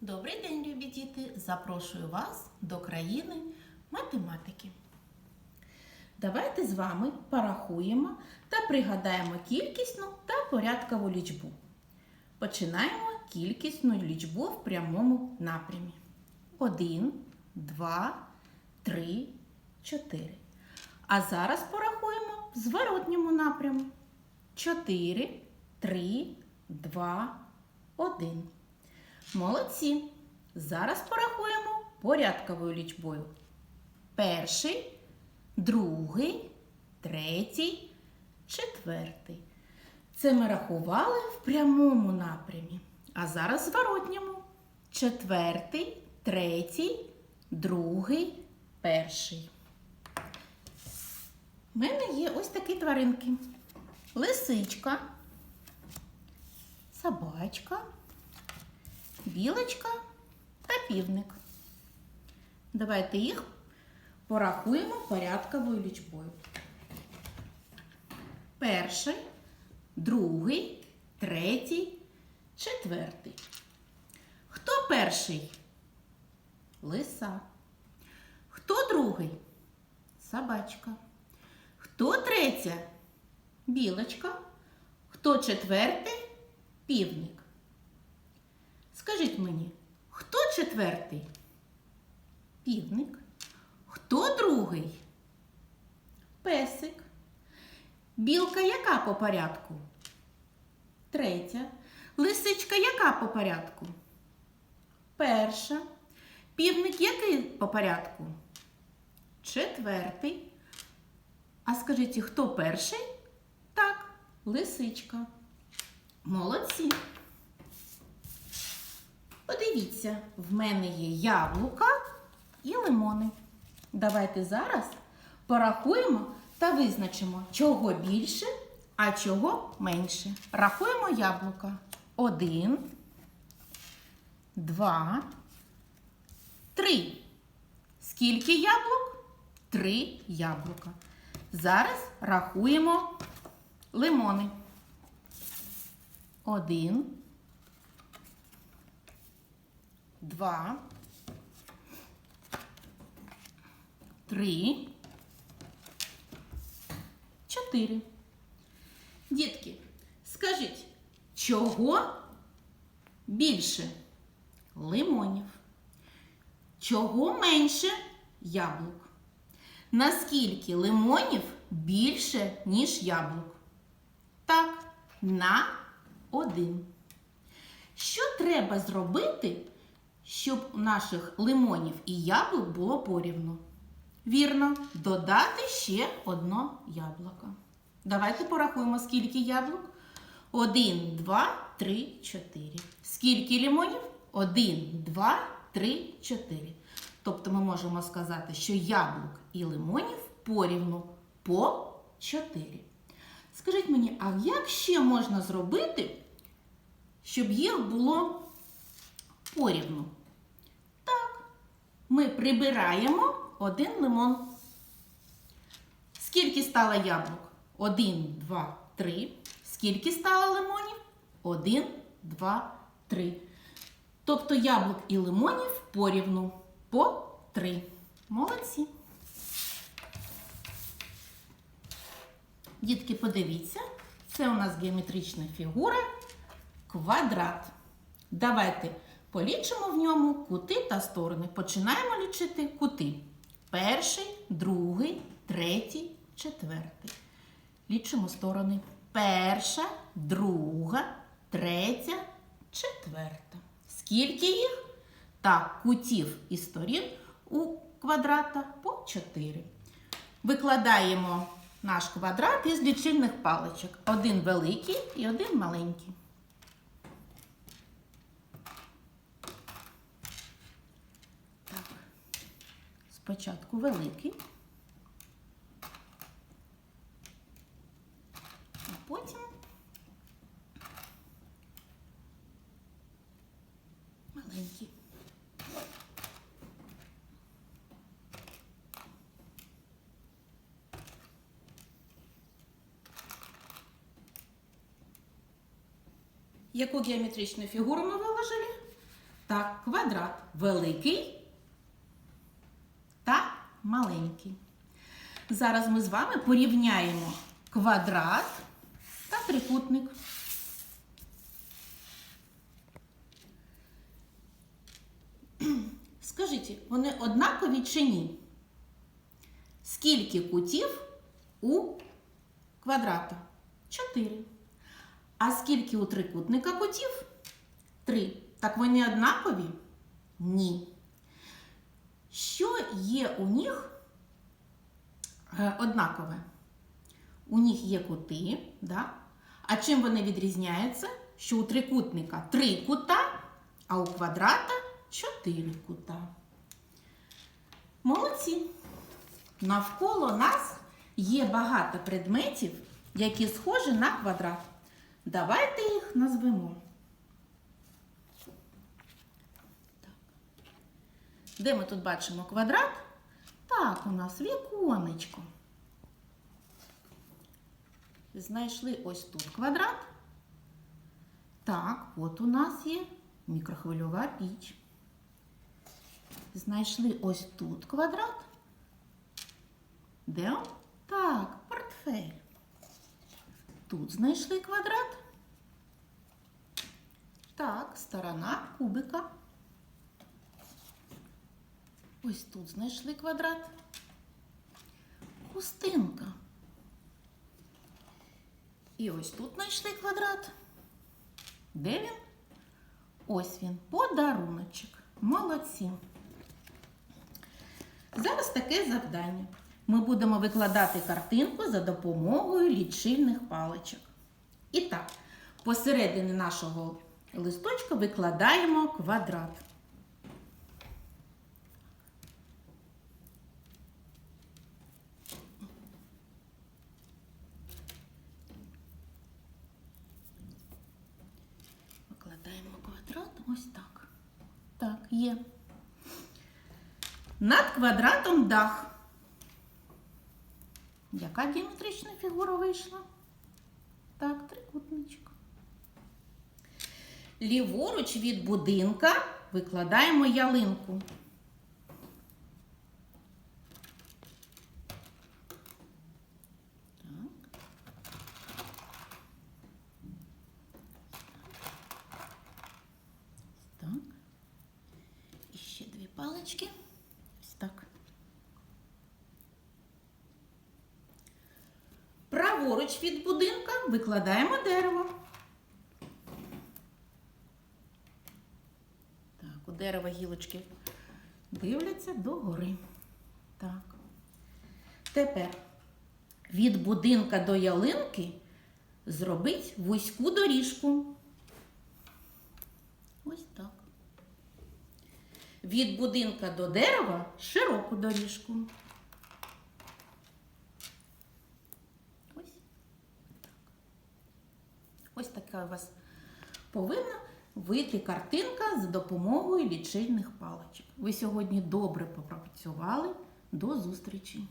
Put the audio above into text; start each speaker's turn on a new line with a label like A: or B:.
A: Добрий день, любі діти! Запрошую вас до країни математики. Давайте з вами порахуємо та пригадаємо кількісну та порядкову лічбу. Починаємо кількісну лічбу в прямому напрямі. 1, 2, 3, 4. А зараз порахуємо в зворотньому напряму. 4, 3, 2, 1. Молодці. Зараз порахуємо порядковою лічбою. Перший, другий, третій, четвертий. Це ми рахували в прямому напрямі. А зараз в зворотньому. Четвертий, третій, другий, перший. У мене є ось такі тваринки. Лисичка, собачка білочка та півник. Давайте їх порахуємо порядковою лічбою. Перший, другий, третій, четвертий. Хто перший? Лиса. Хто другий? Собачка. Хто третя? Білочка. Хто четвертий? Півник. Скажіть мені, хто четвертий? Півник. Хто другий? Песик. Білка яка по порядку? Третя. Лисичка яка по порядку? Перша. Півник який по порядку? Четвертий. А скажіть, хто перший? Так, лисичка. Молодці. Подивіться, в мене є яблука і лимони. Давайте зараз порахуємо та визначимо, чого більше, а чого менше. Рахуємо яблука. Один, два, три. Скільки яблук? Три яблука. Зараз рахуємо лимони. Один. Два, три, чотири. Дітки, скажіть, чого більше лимонів? Чого менше яблук? Наскільки лимонів більше, ніж яблук? Так, на один. Що треба зробити, щоб наших лимонів і яблук було порівну? Вірно, додати ще одно яблуко. Давайте порахуємо, скільки яблук. Один, два, три, чотири. Скільки лимонів? Один, два, три, чотири. Тобто ми можемо сказати, що яблук і лимонів порівну по 4. Скажіть мені, а як ще можна зробити? щоб їх було порівну. Ми прибираємо один лимон. Скільки стало яблук? Один, два, три. Скільки стало лимонів? Один, два, три. Тобто яблук і лимонів порівну по три. Молодці. Дітки, подивіться, це у нас геометрична фігура квадрат. Давайте полічимо в ньому кути та сторони. Починаємо лічити кути. Перший, другий, третій, четвертий. Лічимо сторони. Перша, друга, третя, четверта. Скільки їх? Так, кутів і сторін у квадрата по 4. Викладаємо наш квадрат із лічильних паличок. Один великий і один маленький. Спочатку великий, а потім маленький. Яку геометричну фігуру ми виложили? Так, квадрат великий та маленький. Зараз ми з вами порівняємо квадрат та трикутник. Скажіть, вони однакові чи ні? Скільки кутів у квадрата? Чотири. А скільки у трикутника кутів? Три. Так вони однакові? Ні. Що є у них однакове? У них є кути, да? а чим вони відрізняються? Що у трикутника три кута, а у квадрата чотири кута. Молодці! Навколо нас є багато предметів, які схожі на квадрат. Давайте їх назвемо. Де ми тут бачимо квадрат? Так, у нас віконечко. Знайшли ось тут квадрат. Так, от у нас є мікрохвильова піч. Знайшли ось тут квадрат. Де? Так, портфель. Тут знайшли квадрат. Так, сторона кубика. Ось тут знайшли квадрат. Хустинка. І ось тут знайшли квадрат. Де він? Ось він, подаруночок. Молодці. Зараз таке завдання. Ми будемо викладати картинку за допомогою лічильних паличок. І так, посередині нашого листочка викладаємо квадрат. Викладаємо квадрат ось так. Так, є. Над квадратом дах. Яка геометрична фігура вийшла? Так, трикутничок. Ліворуч від будинка викладаємо ялинку. Так. Ось Так. І ще дві. Ось так. Праворуч від будинка викладаємо дерево. Так, у дерева гілочки дивляться догори. Так. Тепер від будинка до ялинки зробить вузьку доріжку. Ось так. Від будинка до дерева широку доріжку. Ось так. Ось така у вас повинна вийти картинка за допомогою лічильних паличок. Ви сьогодні добре попрацювали. До зустрічі!